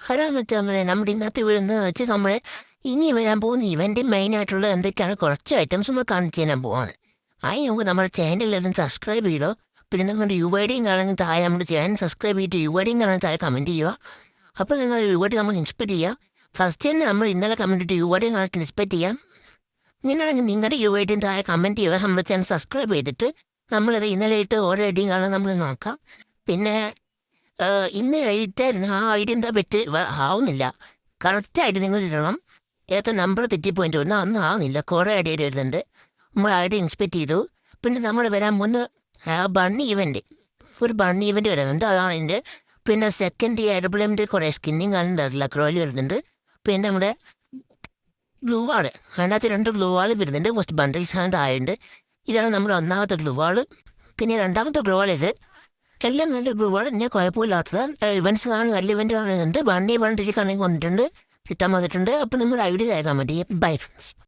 ഹരാമറ്റ നമ്മളെ നമ്മുടെ ഇന്നത്തെ വീടുന്ന് വെച്ച് നമ്മൾ ഇനി വരാൻ പോകുന്ന ഇവന്റെ മെയിനായിട്ടുള്ള എന്തൊക്കെയാണ് കുറച്ച് ഐറ്റംസ് നമ്മൾ കാണിച്ചു തരാൻ പോവാണ്. അതിന് നമുക്ക് നമ്മുടെ ചാനലിലും സബ്സ്ക്രൈബ് ചെയ്തോ പിന്നെ നിങ്ങളുടെ യു ഐ ഡിയും കാണുന്ന താഴെ നമ്മുടെ ചാനൽ സബ്സ്ക്രൈബ് ചെയ്തിട്ട് യു ഐ ഡിയും കാണുന്ന താഴെ കമന്റ് ചെയ്യുക. അപ്പോൾ നിങ്ങൾ യു ഐ ഡി നമ്മൾ ഇൻസ്പെക്ട് ചെയ്യുക ഫസ്റ്റ് തന്നെ നമ്മൾ ഇന്നലെ കമന്റ് ഇട്ട് ഡിയും കാണാൻ ഇൻസ്പെക്ട് ചെയ്യാം. ഇങ്ങനെയാണെങ്കിൽ നിങ്ങളുടെ യു ഐ ഡിയും താഴെ കമന്റ് ചെയ്യുക. നമ്മുടെ ചാനൽ സബ്സ്ക്രൈബ് ചെയ്തിട്ട് നമ്മളത് ഇന്നലെ ഇട്ട് ഓരോ ഐഡിയും കാണാൻ നമ്മൾ നോക്കാം. പിന്നെ ഇന്ന് എഴുതിട്ടായിരുന്നു ആ ഐഡി എന്താ പറ്റി ആവുന്നില്ല. കറക്റ്റായിട്ട് നിങ്ങൾ ഇടണം. ഏത്ത നമ്പർ തെറ്റിപ്പോയിട്ട് ഒന്നും അന്ന് ആവുന്നില്ല. കുറേ ഐഡിയ വരുന്നുണ്ട് നമ്മൾ ഐഡി ഇൻസ്പെക്ട് ചെയ്തു. പിന്നെ നമ്മൾ വരാൻ മുന്ന് ആ ബണ്ണി ഇവന്റ് ഒരു ബണ്ണി ഇവന്റ് വരുന്നുണ്ട്. അതിന്റെ പിന്നെ സെക്കൻഡ് എയർപ്ലെയിന്റെ കുറേ സ്കിന്നിങ് കാണുന്നുണ്ട് ലക്രോയിൽ വരുന്നുണ്ട്. പിന്നെ നമ്മുടെ ഗ്ലൂ വാൾ അതിനകത്ത് രണ്ട് ഗ്ലൂ വാൾ വരുന്നുണ്ട്. കുറച്ച് ബണ്ടിൽസ് ആണ് താഴെയുണ്ട്. ഇതാണ് നമ്മുടെ ഒന്നാമത്തെ ഗ്ലൂ വാൾ പിന്നെ രണ്ടാമത്തെ ഗ്ലൂ വാൾ ഇത് എല്ലാം നല്ല ഗ്ലൂ വാൾ ഇനി കുഴപ്പമില്ലാത്തത്. ഇവന്റ്സ് കാണും വലിയ ഇവന്റ് കാണുന്നുണ്ട്. ബണ്ണി ബണ്ടിൽ കണക്ക് വന്നിട്ടുണ്ട്. കിട്ടാൻ വന്നിട്ടുണ്ട്. അപ്പം നമ്മൾ ഐഡിയ തേക്കാൻ മതി ബൈ ഫ്രണ്ട്സ്